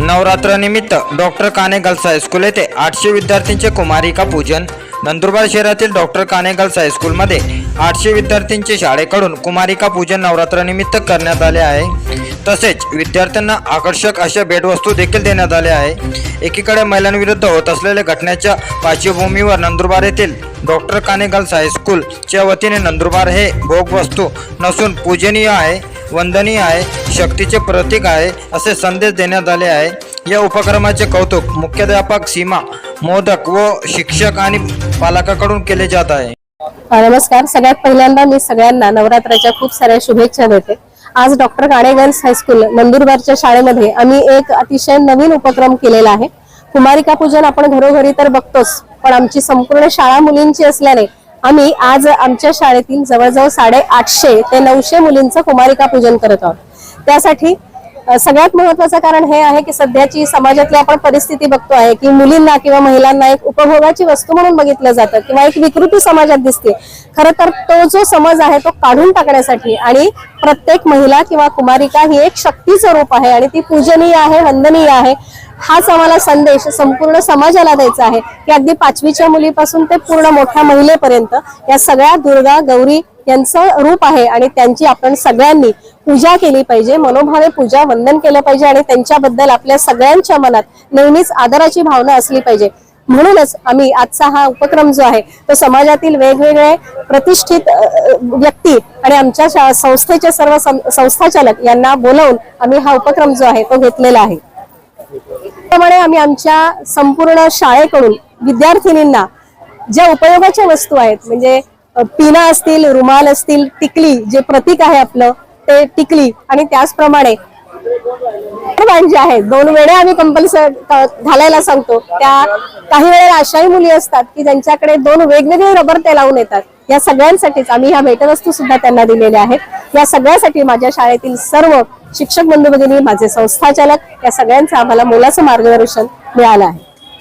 नवरात्रनिमित्त doctor Kane girls high school येथे आठशे विद्यार्थ्यांचे कुमारिका पूजन. नंदुरबार शहरातील डॉक्टर काने गर्ल्स हायस्कूलमध्ये आठशे विद्यार्थ्यांचे शाळेकडून कुमारिका पूजन नवरात्रनिमित्त करण्यात आले आहे. तसेच विद्यार्थ्यांना आकर्षक अशा भेटवस्तू देखील देण्यात आल्या आहे. एकीकडे महिलांविरुद्ध होत असलेल्या घटनेच्या पार्श्वभूमीवर नंदुरबार येथील डॉक्टर काने गर्ल्स हायस्कूलच्या वतीने नंदुरबार हे भोगवस्तू नसून पूजनीय आहे. वंदनीय आहे शक्तीचे प्रतीक आहे असे संदेश देण्यात आले आहे. या उपक्रमाचे कौतुक मुख्याध्यापक सीमा मोदक व शिक्षक आणि पालकाकडून केले जात आहे. नमस्कार. सगळ्यात पहिल्यांदा मी सगळ्यांना नवरात्राच्या खूप साऱ्या शुभेच्छा देते. आज डॉक्टर काणेगन्स हायस्कूल नंदुरबारच्या शाळेमध्ये आम्ही एक अतिशय नवीन उपक्रम केलेला आहे. कुमारिका पूजन आपण घरोघरी तर बघतोच पण आमची संपूर्ण शाळा मुलींची असल्याने आम्ही आज आमच्या शाळेतील जवळजवळ साडे आठशे ते नऊशे मुलींचं कुमारिका पूजन करत आहोत. त्यासाठी सगळ्यात महत्वाचं कारण हे आहे की सध्याची समाजातली आपण परिस्थिती बघतो आहे की मुलींना किंवा महिलांना एक उपभोगाची वस्तू म्हणून बघितलं जातं किंवा एक विकृती समाजात दिसते. खरं तर तो जो समज आहे तो काढून टाकण्यासाठी आणि प्रत्येक महिला किंवा कुमारिका ही एक शक्तीचं रूप आहे आणि ती पूजनीय आहे वंदनीय आहे. हाच आम्हाला संदेश संपूर्ण समाजाला द्यायचा आहे. की अगदी पाचवीच्या मुलीपासून ते पूर्ण मोठ्या महिलेपर्यंत या सगळ्या दुर्गा गौरी यांचं रूप आहे आणि त्यांची आपण सगळ्यांनी पूजा केली पाहिजे मनोभावे पूजा वंदन केलं पाहिजे आणि त्यांच्याबद्दल आपल्या सगळ्यांच्या मनात नेहमीच आदराची भावना असली पाहिजे. म्हणूनच आम्ही आजचा हा उपक्रम जो आहे तो समाजातील वेगवेगळे प्रतिष्ठित व्यक्ती आणि आमच्या संस्थेचे सर्व सं- संस्थाचालक यांना बोलावून आम्ही हा उपक्रम जो आहे तो घेतलेला आहे. त्याप्रमाणे आम्ही आमच्या संपूर्ण शाळेकडून विद्यार्थिनींना ज्या उपयोगाच्या वस्तू आहेत म्हणजे पिना असतील रुमाल असतील टिकली जे प्रतीक आहे आपलं ते टिकली आणि त्याचप्रमाणे जे आहेत. दोन वेळे आम्ही कंपल्सरी घालायला सांगतो. त्या काही वेळेला अशाही मुली असतात की ज्यांच्याकडे दोन वेगवेगळे रबर ते लावून येतात. या सगळ्यांसाठीच आम्ही ह्या भेटवस्तू सुद्धा त्यांना दिलेल्या आहेत. या सगळ्यासाठी माझ्या शाळेतील सर्व शिक्षक बंधू भगिनी माझे संस्थाचालक या सगळ्यांचं आम्हाला मोलाचं मार्गदर्शन मिळालं आहे.